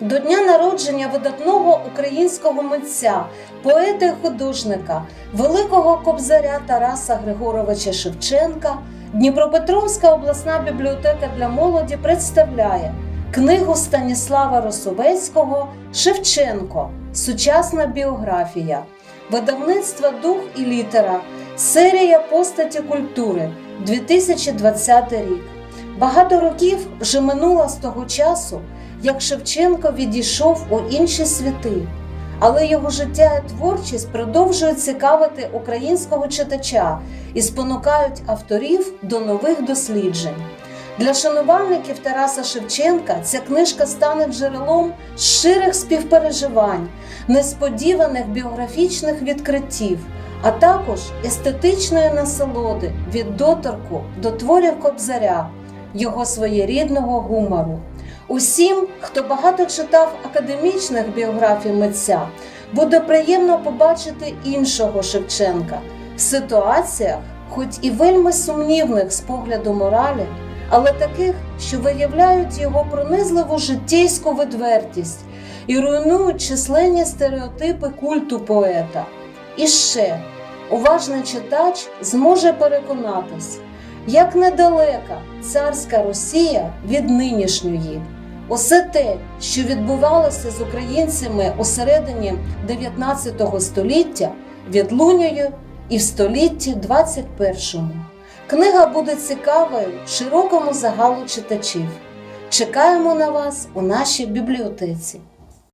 до дня народження видатного українського митця, поета і художника, великого кобзаря Тараса Григоровича Шевченка, Дніпропетровська обласна бібліотека для молоді представляє книгу Станіслава Росовецького Шевченко. Сучасна біографія, видавництво Дух і літера, серія постаті культури 2020 рік. Багато років вже минуло з того часу, як Шевченко відійшов у інші світи, але його життя і творчість продовжують цікавити українського читача і спонукають авторів до нових досліджень. Для шанувальників Тараса Шевченка ця книжка стане джерелом щирих співпереживань, несподіваних біографічних відкриттів, а також естетичної насолоди від доторку до творів Кобзаря, його своєрідного гумору. Усім, хто багато читав академічних біографій митця, буде приємно побачити іншого Шевченка в ситуаціях, хоч і вельми сумнівних з погляду моралі, але таких, що виявляють його пронизливу життєйську відвертість і руйнують численні стереотипи культу поета. І ще уважний читач зможе переконатись, як недалека царська Росія від нинішньої. Усе те, що відбувалося з українцями у середині 19 століття, відлунює і в столітті 21. Книга буде цікавою широкому загалу читачів. Чекаємо на вас у нашій бібліотеці.